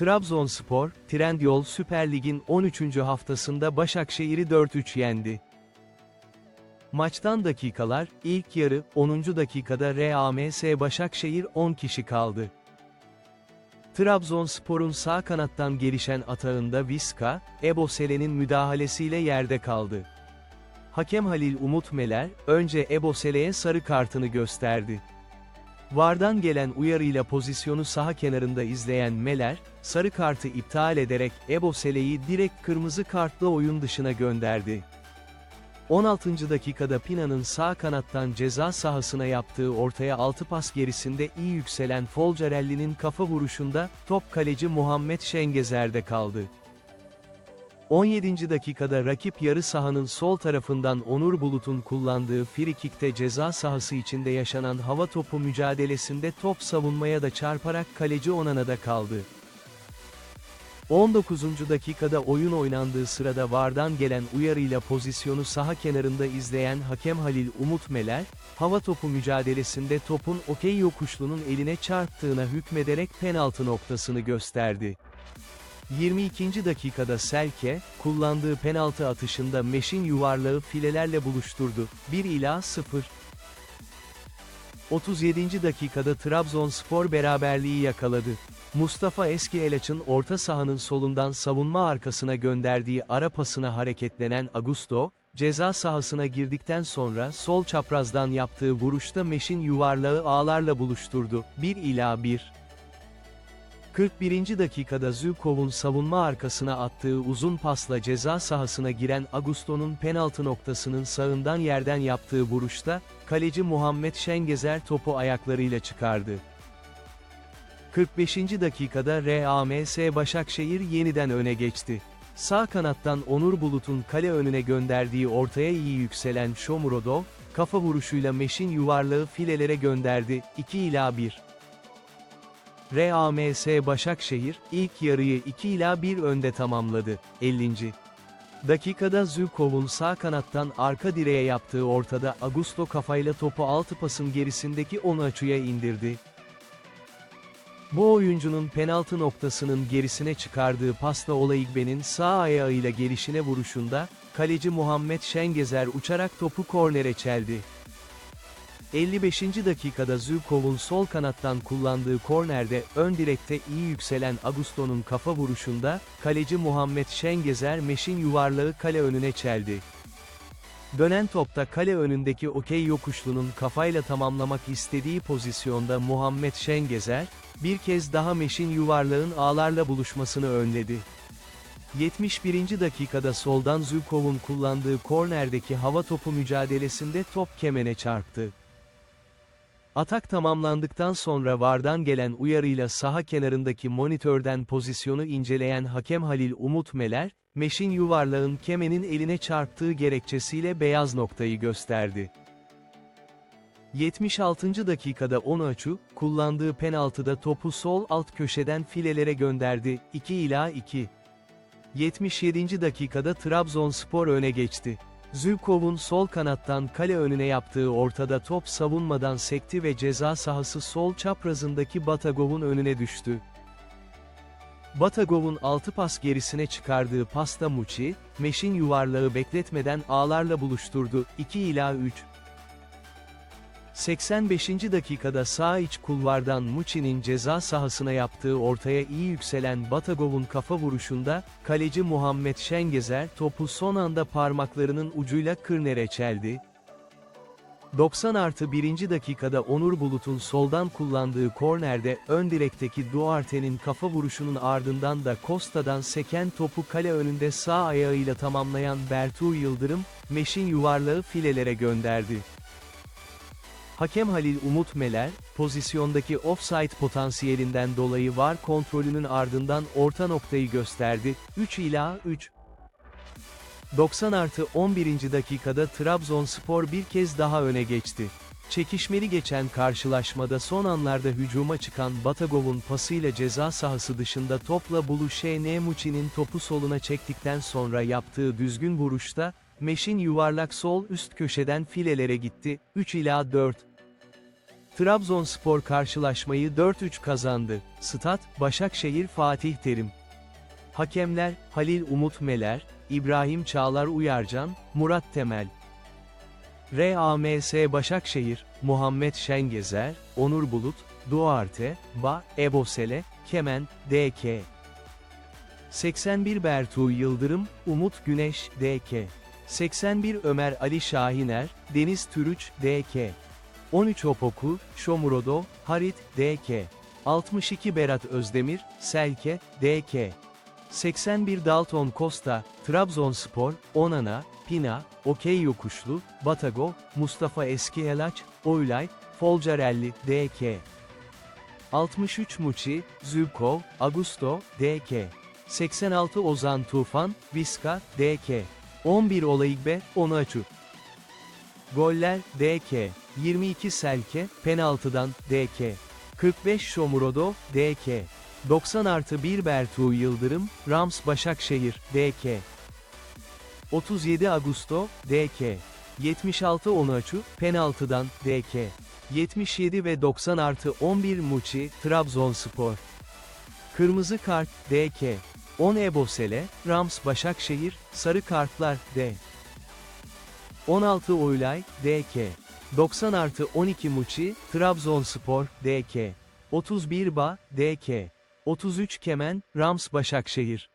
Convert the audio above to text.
Trabzonspor, Trendyol Süper Lig'in 13. haftasında Başakşehir'i 4-3 yendi. Maçtan dakikalar, ilk yarı, 10. dakikada RAMS Başakşehir 10 kişi kaldı. Trabzonspor'un sağ kanattan gelişen atağında Viska, Eboselen'in müdahalesiyle yerde kaldı. Hakem Halil Umut Meler, önce Ebosele'ye sarı kartını gösterdi. Vardan gelen uyarıyla pozisyonu saha kenarında izleyen Meler, sarı kartı iptal ederek Ebosele'yi direkt kırmızı kartla oyun dışına gönderdi. 16. dakikada Pina'nın sağ kanattan ceza sahasına yaptığı ortaya 6 pas gerisinde iyi yükselen Folcarelli'nin kafa vuruşunda, top kaleci Muhammed Şengezer'de kaldı. 17. dakikada rakip yarı sahanın sol tarafından Onur Bulut'un kullandığı frikikte ceza sahası içinde yaşanan hava topu mücadelesinde top savunmaya da çarparak kaleci Onana'da kaldı. 19. dakikada oyun oynandığı sırada vardan gelen uyarıyla pozisyonu saha kenarında izleyen hakem Halil Umut Meler, hava topu mücadelesinde topun okey yokuşlunun eline çarptığına hükmederek penaltı noktasını gösterdi. 22. dakikada Selke, kullandığı penaltı atışında Meş'in yuvarlağı filelerle buluşturdu. 1 ila 0. 37. dakikada Trabzonspor beraberliği yakaladı. Mustafa Eski Elaç'ın orta sahanın solundan savunma arkasına gönderdiği ara pasına hareketlenen Augusto, ceza sahasına girdikten sonra sol çaprazdan yaptığı vuruşta Meş'in yuvarlağı ağlarla buluşturdu. 1 ila 1. 41. dakikada Zükov'un savunma arkasına attığı uzun pasla ceza sahasına giren Augusto'nun penaltı noktasının sağından yerden yaptığı vuruşta, kaleci Muhammed Şengezer topu ayaklarıyla çıkardı. 45. dakikada RAMS Başakşehir yeniden öne geçti. Sağ kanattan Onur Bulut'un kale önüne gönderdiği ortaya iyi yükselen Shomurodov, kafa vuruşuyla Meş'in yuvarlağı filelere gönderdi, 2 ila 1. RAMS Başakşehir, ilk yarıyı 2 ila 1 önde tamamladı. 50. Dakikada Zükov'un sağ kanattan arka direğe yaptığı ortada Augusto kafayla topu altı pasın gerisindeki Onaçu'ya indirdi. Bu oyuncunun penaltı noktasının gerisine çıkardığı pasta Olaigbe'nin sağ ayağıyla gelişine vuruşunda, kaleci Muhammed Şengezer uçarak topu kornere çeldi. 55. dakikada Zükov'un sol kanattan kullandığı kornerde ön direkte iyi yükselen Augusto'nun kafa vuruşunda, kaleci Muhammed Şengezer Meş'in yuvarlağı kale önüne çeldi. Dönen topta kale önündeki okey yokuşlunun kafayla tamamlamak istediği pozisyonda Muhammed Şengezer, bir kez daha Meş'in yuvarlağın ağlarla buluşmasını önledi. 71. dakikada soldan Zükov'un kullandığı kornerdeki hava topu mücadelesinde top kemene çarptı. Atak tamamlandıktan sonra vardan gelen uyarıyla saha kenarındaki monitörden pozisyonu inceleyen hakem Halil Umut Meler, Meş'in yuvarlağın kemenin eline çarptığı gerekçesiyle beyaz noktayı gösterdi. 76. dakikada Onaçu, kullandığı penaltıda topu sol alt köşeden filelere gönderdi, 2 ila 2. 77. dakikada Trabzonspor öne geçti. Zülkov'un sol kanattan kale önüne yaptığı ortada top savunmadan sekti ve ceza sahası sol çaprazındaki Batagov'un önüne düştü. Batagov'un 6 pas gerisine çıkardığı pasta Muçi, Meş'in yuvarlağı bekletmeden ağlarla buluşturdu, 2 ila 3. 85. dakikada sağ iç kulvardan Muçi'nin ceza sahasına yaptığı ortaya iyi yükselen Batagov'un kafa vuruşunda, kaleci Muhammed Şengezer topu son anda parmaklarının ucuyla kırnere çeldi. 90 artı 1. dakikada Onur Bulut'un soldan kullandığı kornerde ön direkteki Duarte'nin kafa vuruşunun ardından da Costa'dan seken topu kale önünde sağ ayağıyla tamamlayan Bertu Yıldırım, Meş'in yuvarlağı filelere gönderdi. Hakem Halil Umut Meler, pozisyondaki offside potansiyelinden dolayı var kontrolünün ardından orta noktayı gösterdi, 3 ila 3. 90 artı 11. dakikada Trabzonspor bir kez daha öne geçti. Çekişmeli geçen karşılaşmada son anlarda hücuma çıkan Batagov'un pasıyla ceza sahası dışında topla buluşan Nemuçi'nin topu soluna çektikten sonra yaptığı düzgün vuruşta, Meş'in yuvarlak sol üst köşeden filelere gitti, 3 ila 4. Trabzonspor karşılaşmayı 4-3 kazandı. Stat, Başakşehir Fatih Terim. Hakemler, Halil Umut Meler, İbrahim Çağlar Uyarcan, Murat Temel. RAMS Başakşehir, Muhammed Şengezer, Onur Bulut, Duarte, Ba, Ebosele, Kemen, DK. 81 Bertuğ Yıldırım, Umut Güneş, DK. 81 Ömer Ali Şahiner, Deniz Türüç, DK. 13 Opoku, Şomurodo, Harit, DK. 62 Berat Özdemir, Selke, DK. 81 Dalton Costa, Trabzonspor, Onana, Pina, Okey Yokuşlu, Batago, Mustafa Eskiyelaç, Oylay, Folcarelli, DK. 63 Muçi, Zülkov, Augusto, DK. 86 Ozan Tufan, Viska, DK. 11 Olayigbe, Onaçu. Goller, DK. 22 Selke, penaltıdan, DK. 45 Şomurodo, DK. 90 artı 1 Bertuğ Yıldırım, Rams Başakşehir, DK. 37 Augusto, DK. 76 Onaçu, penaltıdan, DK. 77 ve 90 artı 11 Muçi, Trabzonspor. Kırmızı kart, DK. 10 Ebosele, Rams Başakşehir, sarı kartlar, D. 16 Oylay, DK. 90 artı 12 Muçi, Trabzonspor, DK. 31 Ba, DK. 33 Kemen, Rams Başakşehir.